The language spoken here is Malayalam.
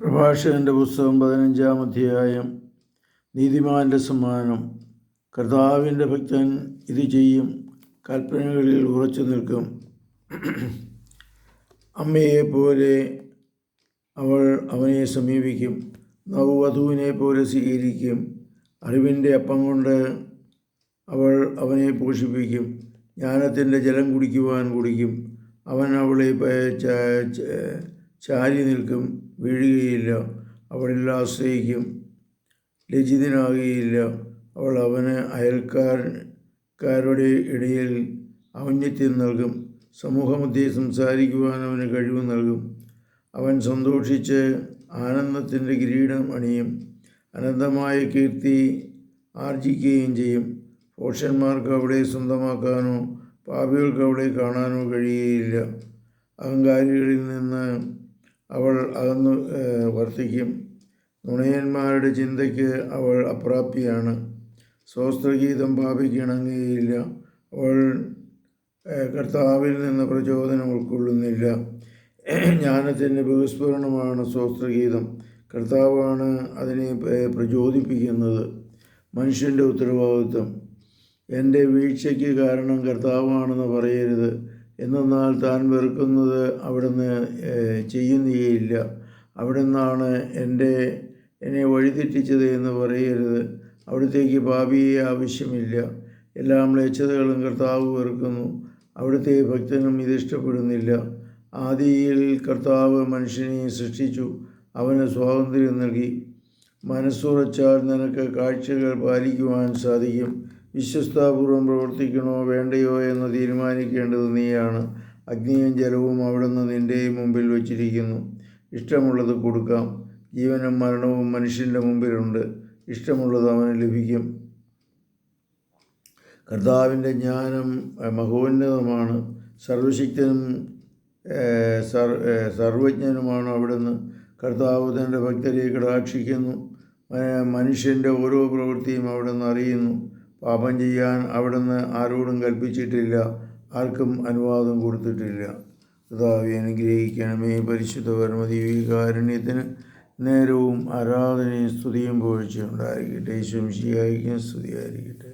പ്രഭാഷകന്റെ പുസ്തകം പതിനഞ്ചാം അധ്യായം. നീതിമാന്റെ സമ്മാനം. കർത്താവിന്റെ ഭക്തൻ ഇത് ചെയ്യും. കൽപ്പനകളിൽ ഉറച്ചു നിൽക്കും. അമ്മയെപ്പോലെ അവൾ അവനെ സമീപിക്കും. നവവധുവിനെ പോലെ സ്വീകരിക്കും. അറിവിന്റെ അപ്പം കൊണ്ട് അവൾ അവനെ പോഷിപ്പിക്കും. ജ്ഞാനത്തിന്റെ ജലം കുടിക്കുവാൻ കുടിക്കും. അവൻ അവളെ ചാരി നിൽക്കും വീഴുകയില്ല. അവളിൽ ആശ്രയിക്കും ലജിതനാകുകയില്ല അവൾ അവന് അയൽക്കാരക്കാരുടെ ഇടയിൽ ഔന്നത്യം നൽകും. സമൂഹമധ്യേ സംസാരിക്കുവാൻ അവന് കഴിവ് നൽകും. അവൻ സന്തോഷിച്ച് ആനന്ദത്തിന്റെ കിരീടം അണിയും. അനന്തമായ കീർത്തി ആർജിക്കുകയും ചെയ്യും. ഭോഷന്മാർക്ക് അവിടെ സ്വന്തമാക്കാനോ പാപികൾക്ക് അവിടെ കാണാനോ കഴിയുകയില്ല. അഹങ്കാരികളിൽ നിന്ന് അവൾ അകന്നു വർത്തിക്കും. നുണയന്മാരുടെ ചിന്തയ്ക്ക് അവൾ അപ്രാപ്തിയാണ്. സ്വസ്ത്രഗീതം പാപിക്കിണങ്ങുകയില്ല. അവൾ കർത്താവിൽ നിന്ന് പ്രചോദനം ഉൾക്കൊള്ളുന്നില്ല. ജ്ഞാനത്തിന്റെ ബഹുസ്ഫുരണമാണ് സ്വസ്ത്രഗീതം കർത്താവാണ് അതിനെ പ്രചോദിപ്പിക്കുന്നത്. മനുഷ്യന്റെ ഉത്തരവാദിത്വം. എന്റെ വീഴ്ചയ്ക്ക് കാരണം കർത്താവാണെന്ന് പറയരുത്. എന്നാൽ താൻ വെറുക്കുന്നത് അവിടുന്ന് ചെയ്യുന്നേയില്ല ചെയ്യുകയില്ല. അവിടുന്നാണ് എന്റെ എന്നെ വഴിതെറ്റിച്ചത് എന്ന് പറയരുത്. അവിടത്തേക്ക് പാപിയെ ആവശ്യമില്ല. എല്ലാ മ്ലേച്ഛതകളും കർത്താവ് വെറുക്കുന്നു. അവിടുത്തെ ഭക്തനും ഇത് ഇഷ്ടപ്പെടുന്നില്ല. ആദിയിൽ കർത്താവ് മനുഷ്യനെ സൃഷ്ടിച്ചു. അവന് സ്വാതന്ത്ര്യം നൽകി. മനസ്സുറച്ചാൽ നിനക്ക് കാഴ്ചകൾ പാലിക്കുവാൻ സാധിക്കും. വിശ്വസ്താപൂർവം പ്രവർത്തിക്കണോ വേണ്ടയോ എന്ന് തീരുമാനിക്കേണ്ടത് നീയാണ്. അഗ്നിയും ജലവും അവിടുന്ന് നിന്റെ മുമ്പിൽ വച്ചിരിക്കുന്നു. ഇഷ്ടമുള്ളത് കൊടുക്കാം. ജീവനും മരണവും മനുഷ്യന്റെ മുമ്പിലുണ്ട്. ഇഷ്ടമുള്ളത് അവന് ലഭിക്കും. കർത്താവിന്റെ ജ്ഞാനം മഹോന്നതമാണ്. സർവശക്തനും സർവജ്ഞനുമാണ് അവിടുന്ന്. കർത്താവ് തന്റെ ഭക്തരെ കടാക്ഷിക്കുന്നു. മനുഷ്യന്റെ ഓരോ പ്രവൃത്തിയും അവിടുന്ന് അറിയുന്നു. പാപം ചെയ്യാൻ അവിടുന്ന് ആരോടും കൽപ്പിച്ചിട്ടില്ല ആർക്കും അനുവാദം കൊടുത്തിട്ടില്ല. കർത്താവെ അനുഗ്രഹിക്കണമേ പരിശുദ്ധ പരമദീവികാരുണ്യത്തിന്. നേരവും ആരാധനയും സ്തുതിയും പോഴ്ചയുണ്ടായിരിക്കട്ടെ ശംശിയായിരിക്കും സ്തുതിയായിരിക്കട്ടെ.